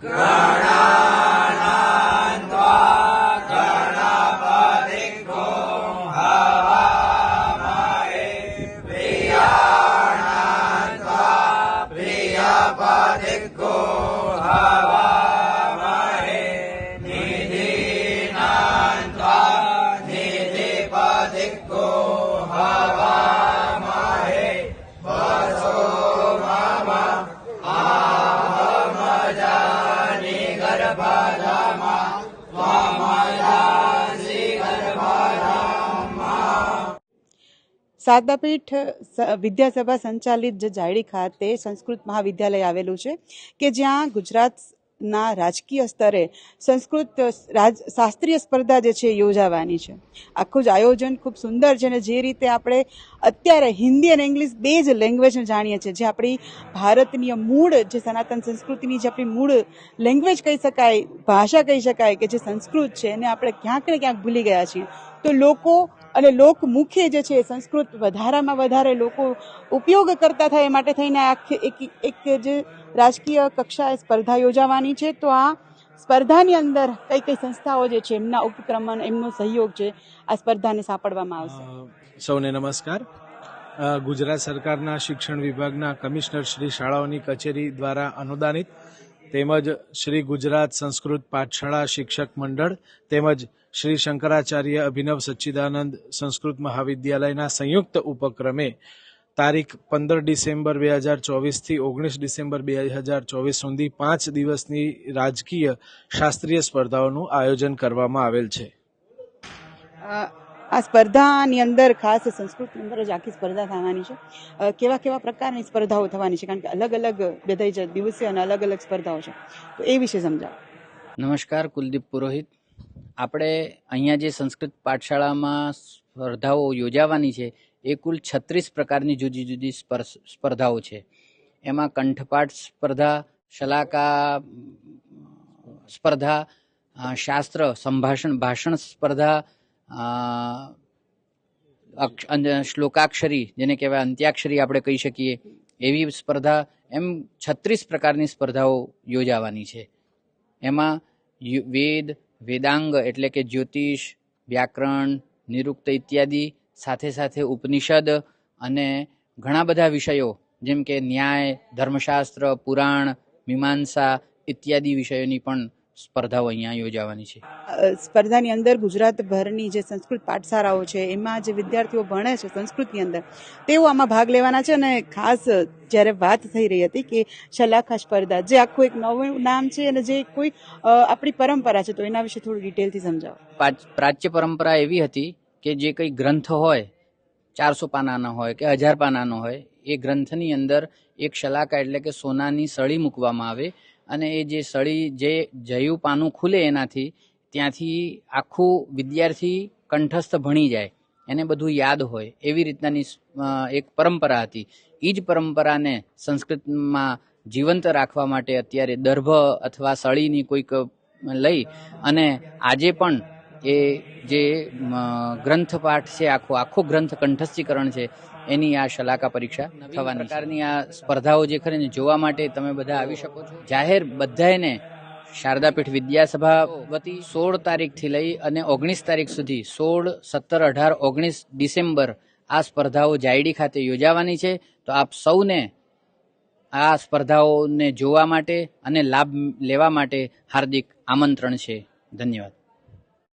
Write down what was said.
God. Shardapeeth સ- વિદ્યાસભા સંચાલિત જે જાયડી ખાતે સંસ્કૃત મહાવિદ્યાલય આવેલું છે કે જ્યાં ગુજરાતના રાજકીય સ્તરે સંસ્કૃત રાજ, શાસ્ત્રીય સ્પર્ધા જે છે યોજાવાની છે. આખું જ આયોજન ખૂબ સુંદર છે અને જે રીતે આપણે અત્યારે હિન્દી અને ઇંગ્લિશ બે જ લેંગ્વેજને જાણીએ છીએ. જે આપણી ભારતની મૂળ જે સનાતન સંસ્કૃતિની જે આપણી મૂળ લેંગ્વેજ કહી શકાય, ભાષા કહી શકાય કે જે સંસ્કૃત છે એને આપણે ક્યાંક ને ક્યાંક ભૂલી ગયા છીએ. તો લોકો અને લોકમુખે જે છે સંસ્કૃત વધારામાં વધારે લોકો ઉપયોગ કરતા થાય એ માટે થઈને આખી એક એક જે રાજકીય કક્ષાએ સ્પર્ધા યોજાવાની છે. તો આ સ્પર્ધાની અંદર કઈ કઈ સંસ્થાઓ જે છે, એમના ઉપક્રમણ, એમનો સહયોગ છે, આ સ્પર્ધાને સાંપડવામાં આવશે. સૌને નમસ્કાર. ગુજરાત સરકારના શિક્ષણ વિભાગના કમિશનર શ્રી શાળાઓની કચેરી દ્વારા અનુદાનિત તેમજ શ્રી ગુજરાત સંસ્કૃત પાઠશાળા શિક્ષક મંડળ તેમજ શ્રી શંકરાચાર્ય અભિનવ સચ્ચિદાનંદ સંસ્કૃત મહાવિદ્યાલયના સંયુક્ત ઉપક્રમે તારીખ પંદર ડિસેમ્બર બે હજાર ચોવીસથી ઓગણીસ ડિસેમ્બર બે હજાર ચોવીસ સુધી પાંચ દિવસની રાજકીય શાસ્ત્રીય સ્પર્ધાઓનું આયોજન કરવામાં આવેલ છે. આ સ્પર્ધાની અંદર ખાસ સંસ્કૃતની અંદર જ આખી સ્પર્ધા થવાની છે. કેવા કેવા પ્રકારની સ્પર્ધાઓ થવાની છે? કારણ કે અલગ અલગ બધા જ દિવસે અને અલગ અલગ સ્પર્ધાઓ છે. તો એ વિશે સમજાવો. નમસ્કાર કુલદીપ પુરોહિત. આપણે અહીંયા જે સંસ્કૃત પાઠશાળામાં સ્પર્ધાઓ યોજાવાની છે. એ કુલ છત્રીસ પ્રકારની જુદી જુદી સ્પર્ધાઓ છે. એમાં કંઠપાઠ સ્પર્ધા, શલાકા, સ્પર્ધા શાસ્ત્ર, સંભાષણ, ભાષણ સ્પર્ધા શ્લોકાક્ષરી, જેને કહેવાય અંત્યાક્ષરી આપણે કહી શકીએ. એવી સ્પર્ધા, એમ છત્રીસ પ્રકારની સ્પર્ધાઓ યોજાવાની છે. એમાં વેદ, વેદાંગ એટલે કે જ્યોતિષ, વ્યાકરણ નિરુક્ત ઇત્યાદિ સાથે સાથે ઉપનિષદ અને ઘણા બધા વિષયો, જેમ કે ન્યાય, ધર્મશાસ્ત્ર, પુરાણ, મીમાંસા ઇત્યાદિ વિષયોની પણ સ્પર્ધાઓ અહીંયા યોજાવાની છે. સ્પર્ધાની અંદર ગુજરાતભરની જે સંસ્કૃત પાઠશાળાઓ છે એમાં જે વિદ્યાર્થીઓ ભણે છે સંસ્કૃતની અંદર તેઓ આમાં ભાગ લેવાના છે અને ખાસ જ્યારે વાત થઈ રહી હતી કે શલાખા સ્પર્ધા જે આખું એક નવું નામ છે અને જે કોઈ આપણી પરંપરા છે તો એના વિશે થોડું ડિટેલથી સમજાવો. પ્રાચ્ય પરંપરા એવી હતી કે જે કંઈ ગ્રંથ હોય ચારસો પાનાનો હોય કે હજાર પાનાનો હોય એ ગ્રંથની અંદર એક શલાકા એટલે કે સોનાની સળી મૂકવામાં આવે અને એ જે સળી, જે જયું પાનું ખુલે એનાથી, ત્યાંથી આખું વિદ્યાર્થી કંઠસ્થ ભણી જાય. એને બધું યાદ હોય. એવી રીતનાની એક પરંપરા હતી. એ જ પરંપરાને સંસ્કૃતમાં જીવંત રાખવા માટે અત્યારે દર્ભ અથવા સળીની કોઈક લઈ અને આજે પણ એ જે ગ્રંથપાઠ છે આખો આખો ગ્રંથ કંઠસ્થીકરણ છે એની આ શલાકા પરીક્ષા થવાની પ્રકારની આ સ્પર્ધાઓ જે ખરી ને જોવા માટે તમે બધા આવી શકો છો. જાહેર બધાને શારદાપીઠ વિદ્યાસભા વતી સોળ તારીખથી લઈ અને ઓગણીસ તારીખ સુધી સોળ સત્તર અઢાર ઓગણીસ ડિસેમ્બર આ સ્પર્ધાઓ જાયડી ખાતે યોજાવાની છે. તો આપ સૌને આ સ્પર્ધાઓને જોવા માટે અને લાભ લેવા માટે હાર્દિક આમંત્રણ છે. ધન્યવાદ.